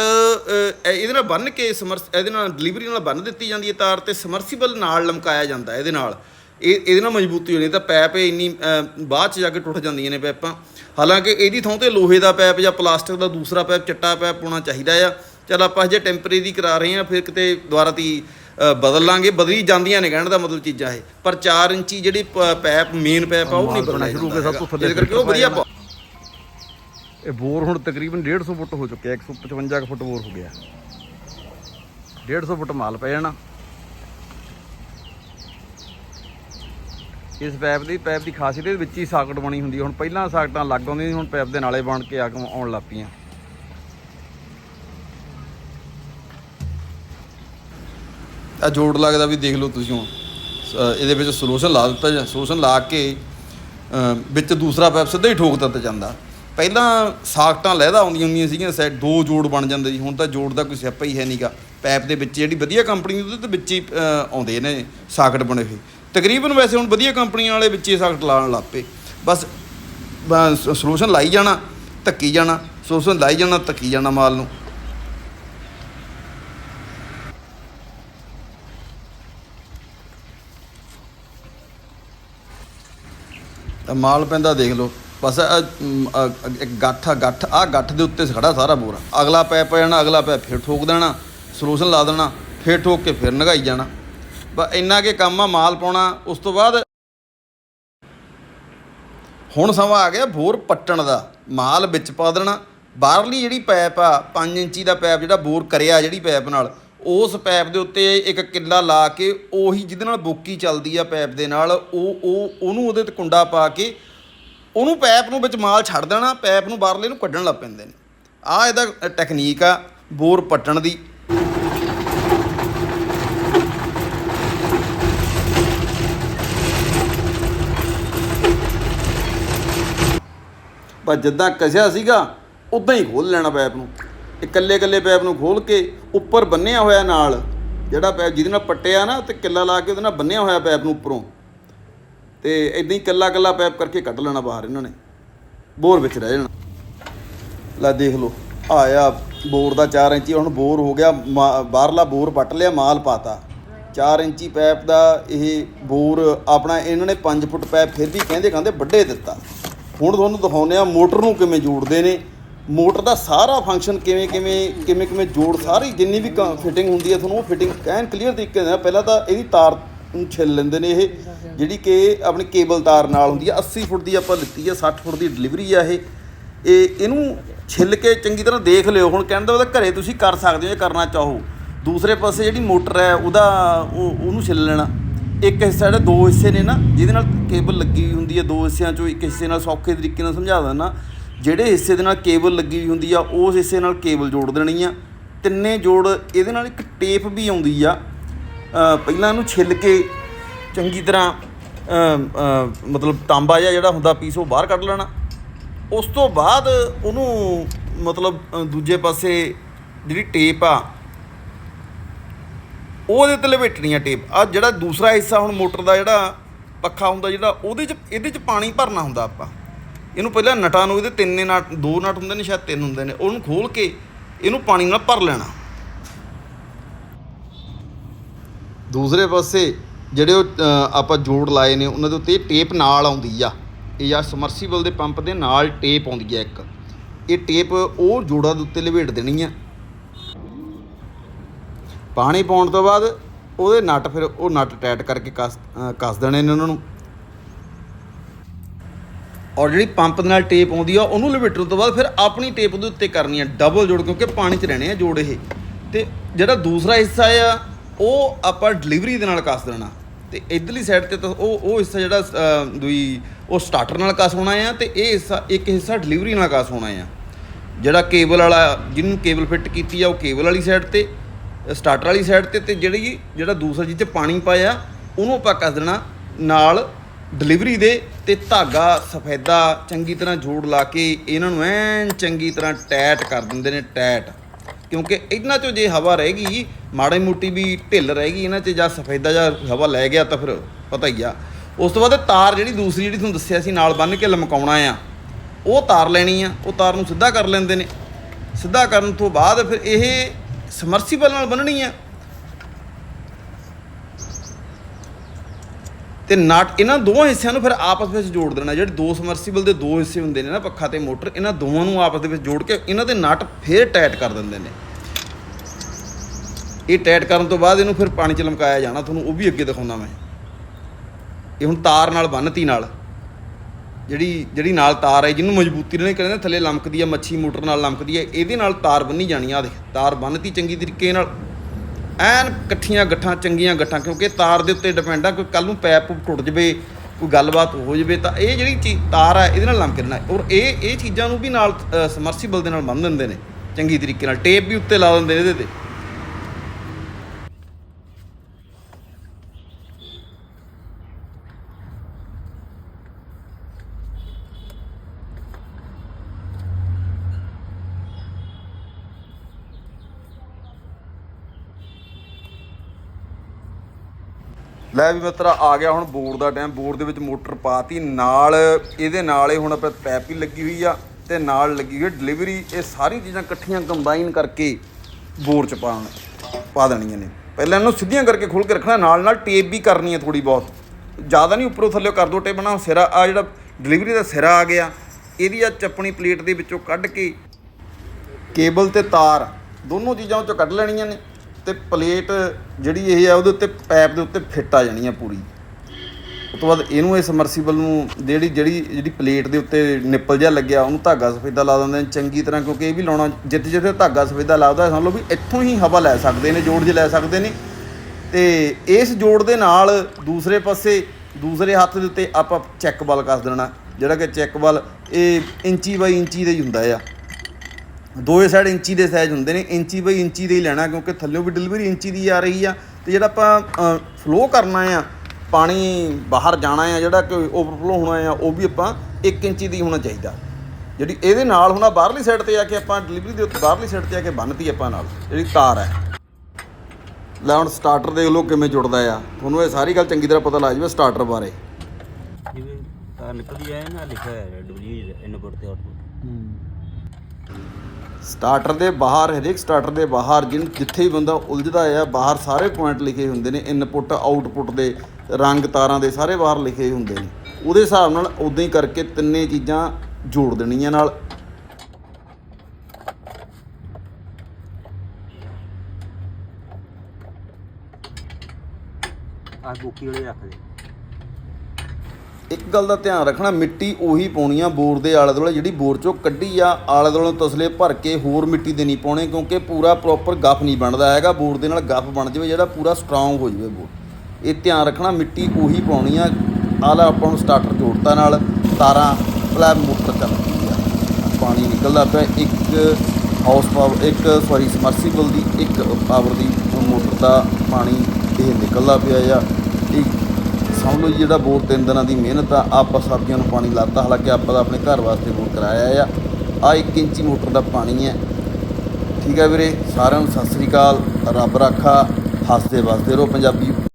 ਇਹਦੇ ਨਾਲ ਬੰਨ ਕੇ ਸਮਰਸ ਇਹਦੇ ਨਾਲ ਡਿਲੀਵਰੀ ਨਾਲ ਬੰਨ ਦਿੱਤੀ ਜਾਂਦੀ ਹੈ ਤਾਰ ਤੇ ਸਮਰਸੀਬਲ ਨਾਲ ਲਮਕਾਇਆ ਜਾਂਦਾ ਇਹਦੇ ਨਾਲ। ਇਹ ਇਹਦੇ ਨਾਲ ਮਜ਼ਬੂਤੀ ਹੋਣੀ ਤਾਂ ਪੈਪ ਇੰਨੀ ਬਾਅਦ ਚ ਜਾ ਕੇ ਟੁੱਟ ਜਾਂਦੀਆਂ ਨੇ ਪੈਪਾਂ। ਹਾਲਾਂਕਿ ਇਹਦੀ ਥਾਂ ਤੇ ਲੋਹੇ ਦਾ ਪੈਪ ਜਾਂ ਪਲਾਸਟਿਕ ਦਾ ਦੂਸਰਾ ਪੈਪ ਚਿੱਟਾ ਪੈਪ ਪਾਉਣਾ ਚਾਹੀਦਾ ਆ। ਚਲ ਆਪਾਂ ਜੇ ਟੈਂਪਰੇਰੀ ਕਰਾ ਰਹੇ ਆ ਫਿਰ ਕਿਤੇ ਦੁਬਾਰਾ ਤੀ ਬਦਲ ਲਾਂਗੇ। ਬਦਲੀ ਜਾਂਦੀਆਂ ਨੇ ਕਹਿਣ ਦਾ ਮਤਲਬ ਚੀਜ਼ਾਂ ਇਹ। ਪਰ 4 ਇੰਚੀ ਜਿਹੜੀ ਪੈਪ ਮੇਨ ਪੈਪ ਆ ਉਹ ਨਹੀਂ ਬਦਲਣਾ ਸ਼ੁਰੂ ਹੋ ਗਿਆ ਸਭ ਤੋਂ ਥੱਲੇ ਕਰਕੇ ਉਹ ਵਧੀਆ ਇਹ ਬੋਰ ਹੁਣ ਤਕਰੀਬਨ 150 ਫੁੱਟ ਹੋ ਚੁੱਕਿਆ 155 ਕੁ ਫੁੱਟ ਬੋਰ ਹੋ ਗਿਆ। 150 ਫੁੱਟ ਮਾਲ ਪੈ ਜਾਣਾ ਇਸ ਪੈਪ ਦੀ ਪੈਪ ਦੀ ਖਾਸੀਅਤ ਇਹਦੇ ਵਿੱਚ ਹੀ ਸਾਕਟ ਬਣੀ ਹੁੰਦੀ ਹੈ ਹੁਣ ਪਹਿਲਾਂ ਸਾਕਟਾਂ ਲੱਗ ਆਉਂਦੀਆਂ ਸੀ, ਹੁਣ ਪੈਪ ਦੇ ਨਾਲੇ ਬਣ ਕੇ ਆ ਆਉਣ ਲੱਗ ਪਈਆਂ। ਆ ਜੋੜ ਲੱਗਦਾ ਵੀ ਦੇਖ ਲਓ ਤੁਸੀਂ ਹੁਣ। ਇਹਦੇ ਵਿੱਚ ਸੋਲੂਸ਼ਨ ਲਾ ਦਿੱਤਾ ਜਾਂ ਸੋਲੂਸ਼ਨ ਲਾ ਕੇ ਵਿੱਚ ਦੂਸਰਾ ਪੈਪ ਸਿੱਧਾ ਹੀ ਠੋਕ ਦਿੱਤਾ ਜਾਂਦਾ। ਪਹਿਲਾਂ ਸਾਕਟਾਂ ਲਹਿਦਾ ਆਉਂਦੀਆਂ ਹੁੰਦੀਆਂ ਸੀਗੀਆਂ, ਸੈਟ ਦੋ ਜੋੜ ਬਣ ਜਾਂਦੇ ਸੀ, ਹੁਣ ਤਾਂ ਜੋੜ ਦਾ ਕੋਈ ਸਿਆਪਾ ਹੀ ਹੈ ਨਹੀਂਗਾ ਪੈਪ ਦੇ ਵਿੱਚ ਜਿਹੜੀ ਵਧੀਆ ਕੰਪਨੀ ਉਹਦੇ ਤੇ ਵਿੱਚ ਹੀ ਆਉਂਦੇ ਨੇ ਸਾਕਟ ਬਣੇ ਹੋਏ। ਤਕਰੀਬਨ ਵੈਸੇ ਹੁਣ ਵਧੀਆ ਕੰਪਨੀਆਂ ਵਾਲੇ ਵਿੱਚ ਹੀ ਸਾਕਟ ਲਾਉਣ ਲੱਗ ਪਏ। ਬਸ ਸੋਲੂਸ਼ਨ ਲਾਈ ਜਾਣਾ, ਧੱਕੀ ਜਾਣਾ, ਸੋਲੂਸ਼ਨ ਲਾਈ ਜਾਣਾ, ਧੱਕੀ ਜਾਣਾ ਮਾਲ ਨੂੰ। ਤਾਂ ਮਾਲ ਪੈਂਦਾ ਦੇਖ ਲਓ। ਬਸ ਇੱਕ ਗੱਠ ਆ ਗੱਠ ਆ ਗੱਠ ਦੇ ਉੱਤੇ ਖੜਾ ਸਾਰਾ ਬੋਰਾ। ਅਗਲਾ ਪੈਪ ਪੈ ਜਾਣਾ ਅਗਲਾ ਪੈਪ ਫਿਰ ਠੋਕ ਦੇਣਾ ਸੋਲੂਸ਼ਨ ਲਾ ਦੇਣਾ, ਫਿਰ ਠੋਕ ਕੇ ਫਿਰ ਨਗਾਈ ਜਾਣਾ। ਬਸ ਇੰਨਾ ਕੇ ਕੰਮ ਆ, ਮਾਲ ਪਾਉਣਾ, ਉਸ ਤੋਂ ਬਾਅਦ ਹੁਣ ਸਮਾਂ ਆ ਗਿਆ ਬੋਰ ਪੱਟਣ ਦਾ। ਮਾਲ ਵਿੱਚ ਪਾ ਦੇਣਾ। ਬਾਹਰਲੀ ਜਿਹੜੀ ਪੈਪ ਆ 5 ਇੰਚੀ ਦਾ ਪੈਪ ਜਿਹੜਾ ਬੋਰ ਕਰਿਆ ਜਿਹੜੀ ਪੈਪ ਨਾਲ, ਉਸ ਪੈਪ ਦੇ ਉੱਤੇ ਇੱਕ ਕਿੱਲਾ ਲਾ ਕੇ ਉਹੀ ਜਿਹਦੇ ਨਾਲ ਬੋਕੀ ਚੱਲਦੀ ਆ ਪੈਪ ਦੇ ਨਾਲ, ਉਹ ਉਹ, ਉਹਨੂੰ ਉਹਦੇ ਤੇ ਕੁੰਡਾ ਪਾ ਕੇ ਉਹਨੂੰ ਪੈਪ ਨੂੰ ਵਿੱਚ ਮਾਲ ਛੱਡ ਦੇਣਾ, ਪੈਪ ਨੂੰ ਬਾਹਰਲੇ ਨੂੰ ਕੱਢਣ ਲੱਗ ਪੈਂਦੇ ਨੇ। ਆ ਇਹਦਾ ਟੈਕਨੀਕ ਆ, ਬੋਰ ਪੱਟਣ ਦੀ। ਪਰ ਜਿੱਦਾਂ ਕਸਿਆ ਸੀਗਾ, ਉਦਾਂ ਹੀ ਖੋਲ ਲੈਣਾ ਪੈਪ ਨੂੰ। ਇਕੱਲੇ ਇਕੱਲੇ ਪੈਪ ਨੂੰ ਖੋਲ ਕੇ ਉੱਪਰ ਬੰਨਿਆ ਹੋਇਆ ਨਾਲ, ਜਿਹੜਾ ਪੈਪ ਜਿਹਦੇ ਨਾਲ ਪੱਟਿਆ ਨਾ, ਤੇ ਕਿੱਲਾ ਲਾ ਕੇ ਉਹਦੇ ਨਾਲ ਬੰਨਿਆ ਹੋਇਆ ਪੈਪ ਨੂੰ ਉੱਪਰੋਂ। ਤੇ ਇਦਾਂ ਹੀ ਕੱਲਾ ਕੱਲਾ ਪੈਪ ਕਰਕੇ ਕੱਢ ਲੈਣਾ ਬਾਹਰ ਇਹਨਾਂ ਨੇ। ਬੋਰ ਵਿੱਚ ਰਹਿ ਜਾਣਾ। ਲੈ ਦੇਖ ਲਓ, ਆਇਆ ਬੋਰ ਦਾ 4 ਇੰਚੀ, ਹੁਣ ਬੋਰ ਹੋ ਗਿਆ, ਮਾ- ਬਾਹਰਲਾ ਬੋਰ ਪੱਟ ਲਿਆ, ਮਾਲ ਪਾਤਾ। 4 ਇੰਚੀ ਪੈਪ ਦਾ ਇਹ ਬੋਰ ਆਪਣਾ ਇਹਨਾਂ ਨੇ 5 ਫੁੱਟ ਪੈਪ ਫਿਰ ਵੀ ਕਹਿੰਦੇ ਕਹਿੰਦੇ ਵੱਡੇ ਦਿੱਤਾ। ਹੁਣ ਤੁਹਾਨੂੰ ਦਿਖਾਉਂਦੇ ਆ ਮੋਟਰ ਨੂੰ ਕਿਵੇਂ ਜੋੜਦੇ ਨੇ। ਮੋਟਰ ਦਾ ਸਾਰਾ ਫੰਕਸ਼ਨ ਕਿਵੇਂ ਕਿਵੇਂ ਕਿਵੇਂ ਕਿਵੇਂ ਜੋੜ, ਸਾਰੀ ਜਿੰਨੀ ਵੀ ਫਿਟਿੰਗ ਹੁੰਦੀ ਹੈ, ਤੁਹਾਨੂੰ ਉਹ ਫਿਟਿੰਗ ਐਨ ਕਲੀਅਰ ਤਰੀਕੇ ਨਾਲ, ਪਹਿਲਾਂ ਤਾਂ ਇਹਦੀ ਤਾਰ ਨੂੰ ਛਿੱਲ ਲੈਂਦੇ ਨੇ ਇਹ, ਜਿਹੜੀ ਕਿ ਆਪਣੀ ਕੇਬਲ ਤਾਰ ਨਾਲ ਹੁੰਦੀ ਆ 80 ਫੁੱਟ ਦੀ ਆਪਾਂ ਲਿੱਤੀ ਆ 60 ਫੁੱਟ ਦੀ ਡਿਲੀਵਰੀ ਆ ਇਹ। ਇਹ, ਇਹਨੂੰ ਛਿੱਲ ਕੇ ਚੰਗੀ ਤਰ੍ਹਾਂ ਦੇਖ ਲਿਓ, ਹੁਣ ਕਹਿਣ ਦਾ ਉਹਦਾ ਘਰੇ ਤੁਸੀਂ ਕਰ ਸਕਦੇ ਹੋ ਜੇ ਕਰਨਾ ਚਾਹੋ। ਦੂਸਰੇ ਪਾਸੇ ਜਿਹੜੀ ਮੋਟਰ ਹੈ, ਉਹਦਾ ਉਹ, ਉਹਨੂੰ ਛਿੱਲ ਲੈਣਾ। ਇੱਕ ਹਿੱਸਾ ਜਿਹੜਾ ਦੋ ਹਿੱਸੇ ਨੇ ਨਾ, ਜਿਹਦੇ ਨਾਲ ਕੇਬਲ ਲੱਗੀ ਹੋਈ ਹੁੰਦੀ ਹੈ ਦੋ ਹਿੱਸਿਆਂ ਚੋਂ ਇੱਕ ਹਿੱਸੇ ਨਾਲ ਸੌਖੇ ਤਰੀਕੇ ਨਾਲ ਸਮਝਾ ਦਿੰਦਾ। ਜਿਹੜੇ ਹਿੱਸੇ ਦੇ ਨਾਲ ਕੇਬਲ ਲੱਗੀ ਹੋਈ ਹੁੰਦੀ ਆ, ਉਸ ਹਿੱਸੇ ਨਾਲ ਕੇਬਲ ਜੋੜ ਦੇਣੀ ਆ। ਤਿੰਨੇ ਜੋੜ, ਇਹਦੇ ਨਾਲ ਇੱਕ ਟੇਪ ਵੀ ਆਉਂਦੀ ਆ। ਪਹਿਲਾਂ ਇਹਨੂੰ ਛਿੱਲ ਕੇ ਚੰਗੀ ਤਰ੍ਹਾਂ ਮਤਲਬ ਤਾਂਬਾ ਜਿਹਾ ਜਿਹੜਾ ਹੁੰਦਾ ਪੀਸ ਉਹ ਬਾਹਰ ਕੱਢ ਲੈਣਾ। ਉਸ ਤੋਂ ਬਾਅਦ ਉਹਨੂੰ, ਮਤਲਬ ਦੂਜੇ ਪਾਸੇ ਜਿਹੜੀ ਟੇਪ ਆ, ਉਹਦੇ ਤੇ ਲਪੇਟਣੀ ਆ ਟੇਪ ਆ ਜਿਹੜਾ ਦੂਸਰਾ ਹਿੱਸਾ ਹੁਣ ਮੋਟਰ ਦਾ ਜਿਹੜਾ ਪੱਖਾ ਹੁੰਦਾ ਜਿਹੜਾ, ਉਹਦੇ ਚ, ਇਹਦੇ ਚ ਪਾਣੀ ਭਰਨਾ ਹੁੰਦਾ ਆਪਾਂ। ਇਹਨੂੰ ਪਹਿਲਾਂ ਨਟਾਂ ਨੂੰ, ਇਹਦੇ ਤਿੰਨੇ ਨਟ, ਦੋ ਨਟ ਹੁੰਦੇ ਨੇ, ਸ਼ਾਇਦ ਤਿੰਨ ਹੁੰਦੇ ਨੇ। ਉਹਨੂੰ ਖੋਲ ਕੇ ਇਹਨੂੰ ਪਾਣੀ ਨਾਲ ਭਰ ਲੈਣਾ। ਦੂਸਰੇ ਪਾਸੇ ਜਿਹੜੇ ਉਹ ਆਪਾਂ ਜੋੜ ਲਾਏ ਨੇ ਉਹਨਾਂ ਦੇ ਉੱਤੇ ਟੇਪ ਨਾਲ ਆਉਂਦੀ ਆ। ਇਹ ਆ ਸਮਰਸੀਬਲ ਦੇ ਪੰਪ ਦੇ ਨਾਲ ਟੇਪ ਆਉਂਦੀ ਆ ਇੱਕ। ਇਹ ਟੇਪ ਉਹ ਜੋੜਾਂ ਦੇ ਉੱਤੇ ਲਪੇਟ ਦੇਣੀ ਆ। ਪਾਣੀ ਪਾਉਣ ਤੋਂ ਬਾਅਦ ਉਹਦੇ ਨਟ ਫਿਰ ਉਹ ਨਟ ਟਾਈਟ ਕਰਕੇ ਕਸ ਅ, ਕਸ ਦੇਣੇ ਨੇ ਉਹਨਾਂ ਨੂੰ। ਔਰ ਜਿਹੜੀ ਪੰਪ ਦੇ ਨਾਲ ਟੇਪ ਆਉਂਦੀ ਆ ਉਹਨੂੰ ਲਪੇਟਣ ਤੋਂ ਬਾਅਦ ਫਿਰ ਆਪਣੀ ਟੇਪ ਦੇ ਉੱਤੇ ਕਰਨੀ ਆ ਡਬਲ ਜੋੜ ਕਿਉਂਕਿ ਪਾਣੀ 'ਚ ਰਹਿਣੇ ਆ ਜੋੜ ਇਹ। ਤੇ ਜਿਹੜਾ ਦੂਸਰਾ ਹਿੱਸਾ ਆ ਉਹ ਆਪਾਂ ਡਿਲੀਵਰੀ ਦੇ ਨਾਲ ਕੱਸ ਦੇਣਾ। ਤੇ ਇਧਰਲੀ ਸਾਈਡ ਤੇ ਤਾਂ ਉਹ ਉਹ ਹਿੱਸਾ ਜਿਹੜਾ ਦੂਈ ਉਹ ਸਟਾਰਟਰ ਨਾਲ ਕੱਸ ਹੋਣਾ ਆ ਤੇ ਇਹ ਹਿੱਸਾ, ਇੱਕ ਹਿੱਸਾ ਡਿਲੀਵਰੀ ਨਾਲ ਕੱਸ ਹੋਣਾ ਆ। ਜਿਹੜਾ ਕੇਬਲ ਵਾਲਾ, ਜਿਹਨੂੰ ਕੇਬਲ ਫਿੱਟ ਕੀਤੀ ਆ, ਉਹ ਕੇਬਲ ਵਾਲੀ ਸਾਈਡ ਤੇ ਸਟਾਰਟਰ ਵਾਲੀ ਸਾਈਡ ਤੇ ਤੇ ਜਿਹੜੀ, ਜਿਹੜਾ ਦੂਸਰਾ ਜਿਹ 'ਚ ਪਾਣੀ ਪਾਇਆ, ਉਹਨੂੰ ਆਪਾਂ ਕੱਸ ਦੇਣਾ ਨਾਲ ਡਿਲੀਵਰੀ ਦੇ ਤੇ ਧਾਗਾ ਸਫੈਦਾ ਚੰਗੀ ਤਰ੍ਹਾਂ ਜੋੜ ਲਾ ਕੇ, ਇਹਨਾਂ ਨੂੰ ਐਨ ਚੰਗੀ ਤਰ੍ਹਾਂ ਟੈਟ ਕਰ ਦਿੰਦੇ ਨੇ, ਟੈਟ। ਕਿਉਂਕਿ ਇਹਨਾਂ ਚੋਂ ਜੇ ਹਵਾ ਰਹੇਗੀ ਮਾੜੀ ਮੋਟੀ ਵੀ ਢਿੱਲ ਰਹੇਗੀ ਇਹਨਾਂ 'ਚ ਜਾਂ ਸਫੈਦਾ ਜਾਂ ਹਵਾ ਲੈ ਗਿਆ ਤਾਂ ਫਿਰ ਪਤਾ ਹੀ ਆ। ਉਸ ਤੋਂ ਬਾਅਦ ਤਾਰ ਜਿਹੜੀ ਦੂਸਰੀ ਜਿਹੜੀ ਤੁਹਾਨੂੰ ਦੱਸਿਆ ਸੀ ਨਾਲ ਬੰਨ੍ਹ ਕੇ ਲਮਕਾਉਣਾ ਆ, ਉਹ ਤਾਰ ਲੈਣੀ ਆ, ਉਹ ਤਾਰ ਨੂੰ ਸਿੱਧਾ ਕਰ ਲੈਂਦੇ ਨੇ। ਸਿੱਧਾ ਕਰਨ ਤੋਂ ਬਾਅਦ ਫਿਰ ਇਹ ਸਮਰਸੀਬਲ ਨਾਲ ਬੰਨਣੀ ਆ। ਤੇ ਨਟ ਇਹਨਾਂ ਦੋਵਾਂ ਹਿੱਸਿਆਂ ਨੂੰ ਫਿਰ ਆਪਸ ਵਿੱਚ ਜੋੜ ਦੇਣਾ। ਜਿਹੜੇ ਦੋ ਸਮਰਸੀਬਲ ਦੇ ਦੋ ਹਿੱਸੇ ਹੁੰਦੇ ਨੇ ਨਾ, ਪੱਖਾ ਤੇ ਮੋਟਰ, ਇਹਨਾਂ ਦੋਵਾਂ ਨੂੰ ਆਪਸ ਦੇ ਵਿੱਚ ਜੋੜ ਕੇ ਇਹਨਾਂ ਦੇ ਨਟ ਫੇਰ ਟਾਈਟ ਕਰ ਦਿੰਦੇ ਨੇ। ਇਹ ਟਾਈਟ ਕਰਨ ਤੋਂ ਬਾਅਦ ਇਹਨੂੰ ਫਿਰ ਪਾਣੀ 'ਚ ਲਮਕਾਇਆ ਜਾਣਾ, ਤੁਹਾਨੂੰ ਉਹ ਵੀ ਅੱਗੇ ਦਿਖਾਉਂਦਾ ਮੈਂ। ਇਹ ਹੁਣ ਤਾਰ ਨਾਲ ਬੰਨਤੀ ਨਾਲ। ਜਿਹੜੀ ਜਿਹੜੀ ਨਾਲ ਤਾਰ ਹੈ ਜਿਹਨੂੰ ਮਜ਼ਬੂਤੀ ਨਾਲ ਕਹਿੰਦੇ ਥੱਲੇ ਲਮਕਦੀ ਆ, ਮੱਛੀ ਮੋਟਰ ਨਾਲ ਲਮਕਦੀ ਹੈ ਇਹਦੇ ਨਾਲ ਤਾਰ ਬੰਨੀ ਜਾਣੀ ਆ ਦੇਖ, ਤਾਰ ਬੰਨਤੀ ਚੰਗੀ ਤਰੀਕੇ ਨਾਲ। ਐਨ ਇਕੱਠੀਆਂ ਗੱਠਾਂ, ਚੰਗੀਆਂ ਗੱਠਾਂ, ਕਿਉਂਕਿ ਤਾਰ ਦੇ ਉੱਤੇ ਡਿਪੈਂਡ ਆ, ਕੋਈ ਕੱਲ ਨੂੰ ਪੈਪ ਟੁੱਟ ਜਵੇ, ਕੋਈ ਗੱਲਬਾਤ ਹੋ ਜਵੇ, ਤਾਂ ਇਹ ਜਿਹੜੀ ਚੀਜ਼ ਤਾਰ ਆ, ਇਹਦੇ ਨਾਲ ਲਮਕ ਦੇਣਾ ਔਰ ਇਹ ਇਹ ਚੀਜ਼ਾਂ ਨੂੰ ਵੀ ਨਾਲ ਸਮਰਸੀਬਲ ਦੇ ਨਾਲ ਬੰਨ ਦਿੰਦੇ ਨੇ, ਚੰਗੀ ਤਰੀਕੇ ਨਾਲ। ਟੇਪ ਵੀ ਉੱਤੇ ਲਾ ਦਿੰਦੇ ਨੇ ਇਹਦੇ ਤੇ। ਲੈ ਵੀ ਮਿੱਤਰਾ, ਆ ਗਿਆ ਹੁਣ ਬੋਰ ਦਾ ਟਾਈਮ ਬੋਰ ਦੇ ਵਿੱਚ ਮੋਟਰ ਪਾਤੀ। ਨਾਲ ਇਹਦੇ ਨਾਲ ਇਹ ਹੁਣ ਆਪਾਂ ਪੈਪ ਵੀ ਲੱਗੀ ਹੋਈ ਆ ਤੇ ਨਾਲ ਲੱਗੀ ਹੋਈ ਡਿਲੀਵਰੀ ਇਹ ਸਾਰੀ ਚੀਜ਼ਾਂ ਇਕੱਠੀਆਂ ਕੰਬਾਈਨ ਕਰਕੇ ਬੋਰ ਚ ਪਾਉਣ ਪਾ ਦੇਣੀਆਂ ਨੇ। ਪਹਿਲਾਂ ਇਹਨੂੰ ਸਿੱਧੀਆਂ ਕਰਕੇ ਖੋਲ ਕੇ ਰੱਖਣਾ ਨਾਲ ਨਾਲ ਟੇਪ ਵੀ ਕਰਨੀ ਹੈ ਥੋੜੀ ਬਹੁਤ। ਜ਼ਿਆਦਾ ਨਹੀਂ ਉੱਪਰੋਂ ਥੱਲੇ ਕਰ ਦੋ ਟੇਪ ਬਣਾ ਸਿਰਾ ਆ ਜਿਹੜਾ ਡਿਲੀਵਰੀ ਦਾ ਸਿਰਾ ਆ ਗਿਆ, ਇਹਦੀ ਆ ਚੱਪਣੀ ਪਲੇਟ ਦੇ ਵਿੱਚੋਂ ਕੱਢ ਕੇ ਕੇਬਲ ਤੇ ਤਾਰ, ਦੋਨੋਂ ਚੀਜ਼ਾਂ ਉਹ ਚੋਂ ਕੱਢ ਲੈਣੀਆਂ ਨੇ। ਤੇ ਪਲੇਟ ਜਿਹੜੀ ਇਹ ਆ, ਉਹਦੇ ਉੱਤੇ ਪੈਪ ਦੇ ਉੱਤੇ ਫਿੱਟ ਆ ਜਾਣੀ ਆ ਪੂਰੀ। ਉਸ ਤੋਂ ਬਾਅਦ ਇਹਨੂੰ ਇਹ ਸਮਰਸੀਬਲ ਨੂੰ ਜਿਹੜੀ ਜਿਹੜੀ ਜਿਹੜੀ ਪਲੇਟ ਦੇ ਉੱਤੇ ਨਿੱਪਲ ਜਿਹਾ ਲੱਗਿਆ, ਉਹਨੂੰ ਧਾਗਾ ਸਫੇਦਾ ਲਾ ਦਿੰਦੇ ਨੇ ਚੰਗੀ ਤਰ੍ਹਾਂ, ਕਿਉਂਕਿ ਇਹ ਵੀ ਲਾਉਣਾ, ਜਿੱਥੇ ਜਿੱਥੇ ਧਾਗਾ ਸਫੇਦਾ ਲੱਗਦਾ ਸਮਝ ਲਓ ਵੀ ਇੱਥੋਂ ਹੀ ਹਵਾ ਲੈ ਸਕਦੇ ਨੇ, ਜੋੜ 'ਚ ਲੈ ਸਕਦੇ ਨੇ। ਤੇ ਇਸ ਜੋੜ ਦੇ ਨਾਲ ਦੂਸਰੇ ਪਾਸੇ, ਦੂਸਰੇ ਹੱਥ ਦੇ ਉੱਤੇ ਆਪਾਂ ਚੈੱਕ ਬਲ ਕੱਸ ਦੇਣਾ, ਜਿਹੜਾ ਕਿ ਚੈੱਕ ਬਲ ਇਹ ਇੰਚੀ ਬਾਈ ਇੰਚੀ ਦਾ ਹੀ ਹੁੰਦਾ ਆ। ਦੋਏ ਸਾਈਡ ਇੰਚੀ ਦੇ ਸਾਈਜ਼ ਹੁੰਦੇ ਨੇ ਇੰਚੀ ਬਾਈ ਇੰਚੀ ਦੇ ਹੀ ਲੈਣਾ ਕਿਉਂਕਿ ਥੱਲਿਓਂ ਵੀ ਡਿਲੀਵਰੀ ਇੰਚੀ ਦੀ ਆ ਰਹੀ ਆ। ਤੇ ਜਿਹੜਾ ਆਪਾਂ ਫਲੋ ਕਰਨਾ ਆ ਪਾਣੀ ਬਾਹਰ ਜਾਣਾ ਆ ਜਿਹੜਾ ਕਿ ਓਵਰਫਲੋ ਹੋਣਾ ਆ ਉਹ ਵੀ ਆਪਾਂ 1 ਇੰਚੀ ਦੀ ਹੋਣਾ ਚਾਹੀਦਾ। ਜਿਹੜੀ ਇਹਦੇ ਨਾਲ ਹੋਣਾ ਬਾਹਰਲੀ ਸਾਈਡ ਤੇ ਆ ਕੇ ਆਪਾਂ ਡਿਲੀਵਰੀ ਦੇ ਉੱਤੇ ਬਾਹਰਲੀ ਸਾਈਡ ਤੇ ਆ ਕੇ ਬੰਨਤੀ ਆਪਾਂ ਨਾਲ ਜਿਹੜੀ ਤਾਰ ਹੈ ਲੈ ਹੁਣ ਸਟਾਰਟਰ ਦੇਖ ਲਓ ਕਿਵੇਂ ਜੁੜਦਾ ਆ। ਤੁਹਾਨੂੰ ਇਹ ਸਾਰੀ ਗੱਲ ਚੰਗੀ ਤਰ੍ਹਾਂ ਪਤਾ ਲੱਗ ਜਾਵੇ ਸਟਾਰਟਰ ਬਾਰੇ। ਜਿਵੇਂ ਤਾਰ ਨਿਕਲਦੀ ਹੈ ਨਾ ਲਿਖਿਆ ਹੋਇਆ ਡਬਲਯੂ ਇਨਪੁਟ ਤੇ ਆਉਟਪੁੱਟ ਸਟਾਰਟਰ ਦੇ ਬਾਹਰ, ਹਰੇਕ ਸਟਾਰਟਰ ਦੇ ਬਾਹਰ, ਜਿਨ ਜਿੱਥੇ ਵੀ ਬੰਦਾ ਉਲਝਦਾ ਆ, ਬਾਹਰ ਸਾਰੇ ਪੁਆਇੰਟ ਲਿਖੇ ਹੁੰਦੇ ਨੇ ਇਨਪੁੱਟ ਆਊਟਪੁੱਟ ਦੇ, ਰੰਗ ਤਾਰਾਂ ਦੇ ਸਾਰੇ ਬਾਹਰ ਲਿਖੇ ਹੁੰਦੇ ਨੇ। ਉਹਦੇ ਹਿਸਾਬ ਨਾਲ ਉਦਾਂ ਹੀ ਕਰਕੇ ਤਿੰਨੇ ਚੀਜ਼ਾਂ ਜੋੜ ਦੇਣੀਆਂ ਨਾਲ। ਆ ਗੋਕੀ ਵਾਲੇ ਰੱਖ ਦੇ। ਇੱਕ ਗੱਲ ਦਾ ਧਿਆਨ ਰੱਖਣਾ, ਮਿੱਟੀ ਉਹੀ ਪਾਉਣੀ ਆ ਬੋਰ ਦੇ ਆਲੇ ਦੁਆਲੇ, ਜਿਹੜੀ ਬੋਰ ਚੋਂ ਕੱਢੀ ਆ, ਆਲੇ ਦੁਆਲੇ ਤਸਲੇ ਭਰ ਕੇ ਹੋਰ ਮਿੱਟੀ ਦੇ ਨਹੀਂ ਪਾਉਣੇ, ਕਿਉਂਕਿ ਪੂਰਾ ਪ੍ਰੋਪਰ ਗੱਫ ਨਹੀਂ ਬਣਦਾ ਹੈਗਾ, ਬੋਰ ਦੇ ਨਾਲ ਗੱਫ ਬਣ ਜਾਵੇ, ਜਿਹੜਾ ਪੂਰਾ ਸਟਰੋਂਗ ਹੋ ਜਾਵੇ ਬੋਰ। ਇਹ ਧਿਆਨ ਰੱਖਣਾ, ਮਿੱਟੀ ਉਹੀ ਪਾਉਣੀ ਆ ਆਲਾ ਆਪਾਂ ਨੂੰ ਸਟਾਰਟਰ ਜੋੜਤਾ ਨਾਲ, ਤਾਰਾਂ ਪਲੈਬ ਮੋਟਰ ਚੱਲ ਆ। ਪਾਣੀ ਨਿਕਲਦਾ ਪਿਆ, ਇੱਕ ਹਾਊਸ ਪਾਵਰ ਇੱਕ ਸੌਰੀ ਸਮਰਸੀਬਲ ਦੀ, ਇੱਕ ਪਾਵਰ ਦੀ ਮੋਟਰ ਦਾ ਪਾਣੀ ਇਹ ਨਿਕਲਦਾ ਪਿਆ ਆ। ਇਹ ਸਮਝ ਲਓ ਜੀ ਜਿਹੜਾ ਬੋਰ ਤਿੰਨ ਦਿਨਾਂ ਦੀ ਮਿਹਨਤ ਆ, ਆਪਾਂ ਸਬਜ਼ੀਆਂ ਨੂੰ ਪਾਣੀ ਲਾਤਾ। ਹਾਲਾਂਕਿ ਆਪਾਂ ਤਾਂ ਆਪਣੇ ਘਰ ਵਾਸਤੇ ਬੋਰ ਕਰਾਇਆ ਆ। ਆ 1 ਇੰਚੀ ਮੋਟਰ ਦਾ ਪਾਣੀ ਹੈ। ਠੀਕ ਹੈ ਵੀਰੇ, ਸਾਰਿਆਂ ਨੂੰ ਸਤਿ ਸ੍ਰੀ ਅਕਾਲ। ਰੱਬ ਰਾਖਾ, ਹੱਸਦੇ ਵਸਦੇ ਰਹੋ ਪੰਜਾਬੀ।